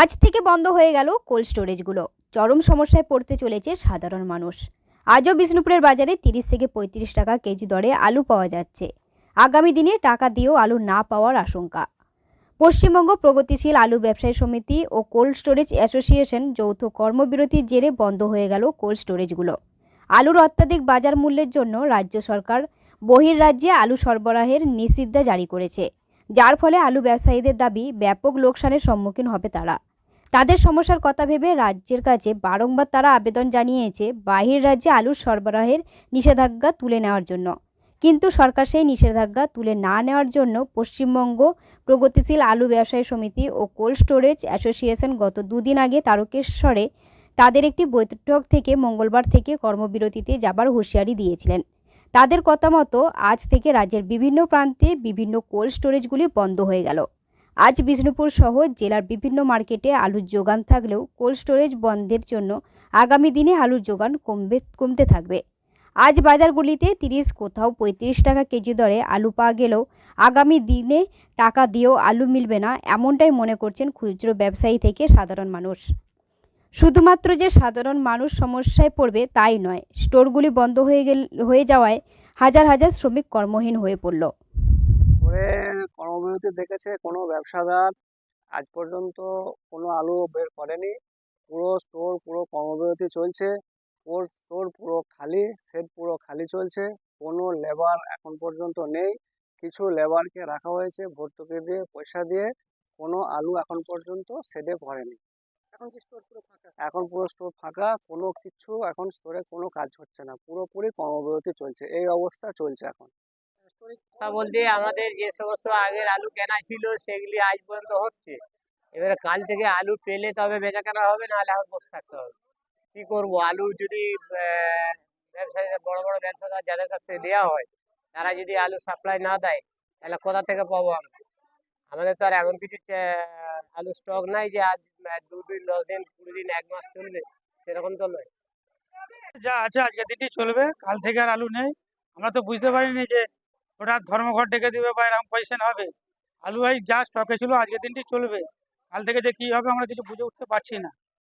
আজ থেকে বন্ধ হয়ে গেল কোল্ড স্টোরেজগুলো। চরম সমস্যায় পড়তে চলেছে সাধারণ মানুষ। আজও বিষ্ণুপুরের বাজারে তিরিশ থেকে পঁয়ত্রিশ টাকা কেজি দরে আলু পাওয়া যাচ্ছে। আগামী দিনে টাকা দিয়েও আলু না পাওয়ার আশঙ্কা। পশ্চিমবঙ্গ প্রগতিশীল আলু ব্যবসায়ী সমিতি ও কোল্ড স্টোরেজ অ্যাসোসিয়েশন যৌথ কর্মবিরতির জেরে বন্ধ হয়ে গেল কোল্ড স্টোরেজগুলো। আলুর অত্যাধিক বাজার মূল্যের জন্য রাজ্য সরকার বহির্রাজ্যে আলু সরবরাহের নিষিদ্ধা জারি করেছে। যার ফলে আলু ব্যবসায়ীদের দাবি ব্যাপক লোকসানের সম্মুখীন হবে তারা। তাদের সমস্যার কথা ভেবে রাজ্যের কাছে বারংবার তারা আবেদন জানিয়েছে বাহির রাজ্যে আলুর সরবরাহের নিষেধাজ্ঞা তুলে নেওয়ার জন্য। কিন্তু সরকার সেই নিষেধাজ্ঞা তুলে না নেওয়ার জন্য পশ্চিমবঙ্গ প্রগতিশীল আলু ব্যবসায়ী সমিতি ও কোল্ড স্টোরেজ অ্যাসোসিয়েশন গত দুদিন আগে তারকেশ্বরে তাদের একটি বৈঠক থেকে মঙ্গলবার থেকে কর্মবিরতিতে যাবার হুঁশিয়ারি দিয়েছিলেন। তাদের কথা মতো আজ থেকে রাজ্যের বিভিন্ন প্রান্তে বিভিন্ন কোল্ড স্টোরেজগুলি বন্ধ হয়ে গেল। আজ বিষ্ণুপুর সহ জেলার বিভিন্ন মার্কেটে আলুর যোগান থাকলেও কোল্ড স্টোরেজ বন্ধের জন্য আগামী দিনে আলুর যোগান কমবে, কমতে থাকবে। আজ বাজারগুলিতে তিরিশ কোথাও পঁয়ত্রিশ টাকা কেজি দরে আলু পাওয়া গেলেও আগামী দিনে টাকা দিয়েও আলু মিলবে না, এমনটাই মনে করছেন খুচরো ব্যবসায়ী থেকে সাধারণ মানুষ। শুধুমাত্র যে সাধারণ মানুষ সমস্যায় পড়বে তাই নয়, স্টোরগুলি বন্ধ হয়ে গেল, হয়ে যাওয়ায় হাজার হাজার শ্রমিক কর্মহীন হয়ে পড়ল। করে কর্মবিরতি দেখেছে কোনো ব্যবসাদার, আজ পর্যন্ত কোনো আলু বের করেনি। পুরো স্টোর, পুরো কর্মবিরতি চলছে। ওর স্টোর পুরো খালি, সেট পুরো খালি চলছে। কোনো লেবার এখন পর্যন্ত নেই। কিছু লেবারকে রাখা হয়েছে ভর্তুকি দিয়ে, পয়সা দিয়ে। কোনো আলু এখন পর্যন্ত শেডে পড়েনি এখন পুরো ফাঁকা? এখন পুরো স্টোর ফাঁকা কোনো কিছু এখন স্টোরে কোনো কাজ হচ্ছে না। পুরোপুরি কর্মবিরতি চলছে। এই অবস্থা চলছে এখন। বলতে আমাদের যে সমস্ত আগের আলু কেনা ছিল সেগুলি আজ পর্যন্ত হচ্ছে। এবারে কাল থেকে আলু পেলে তবে বেচা কেনা হবে নাহলে এখন বসে থাকতে হবে। কি করব? আলু যদি আহ, ব্যবসায়ীদের বড় বড় ব্যবসাদার যাদের কাছ থেকে দেওয়া হয় তারা যদি আলু সাপ্লাই না দেয় তাহলে কোথা থেকে পাবো আমরা? আমাদের তো আর এমন কিছু আলু স্টক নাই যে আজ সেরকম তো নয়। যা আছে আজকের দিনটি চলবে, কাল থেকে আর আলু নেই। আমরা তো বুঝতে পারিনি যে হঠাৎ ধর্মঘট ডেকে দিবে বা এরকম পজিশন হবে। আলু ভাই যা স্টকে ছিল আজকের দিনটি চলবে। কাল থেকে যে কি হবে, আমরা কিছু বুঝে উঠতে পারছি না।